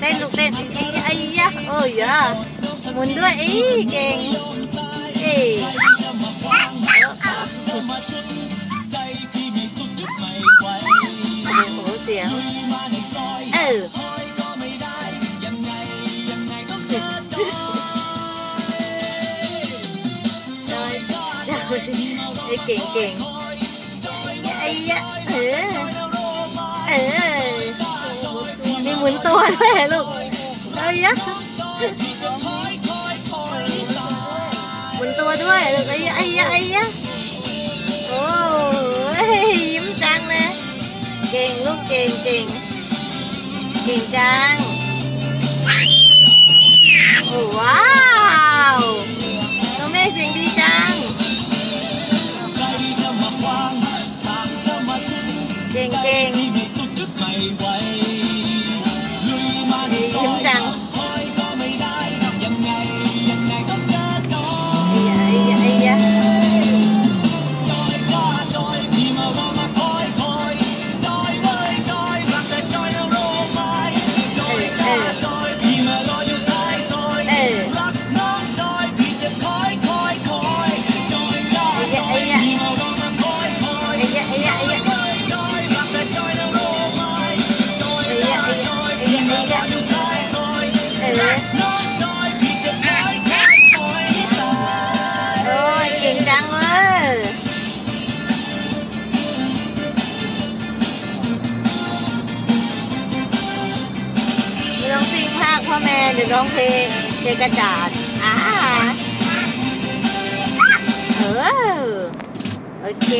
tên lục tên ấy ya ôi ya muốn đuổi ý kèn ê. Ủa tiền ừ. Ê, kèn ấy á. Ừ. ừ. อ้ยโอ้โหเสียงเออไอ้เก่งเก่งไอ้ยะเออเออมีหมุนตัวด้วยลูกเอ้ยยะหมุนตัวด้วยลูกไอ้ยะไอ้ยะไอ้ยะโอ้ยยิ้มจังเลยเก่งลูกเก่งเก่งเก่งจังโอ้ว้าวน้องเมฆเสียงดีจังเก่งเก่ง yeah. ซิ่งมากพ่อแม่เดี๋ยวร้องเพลงเทกระจาดอ่าเออโอเค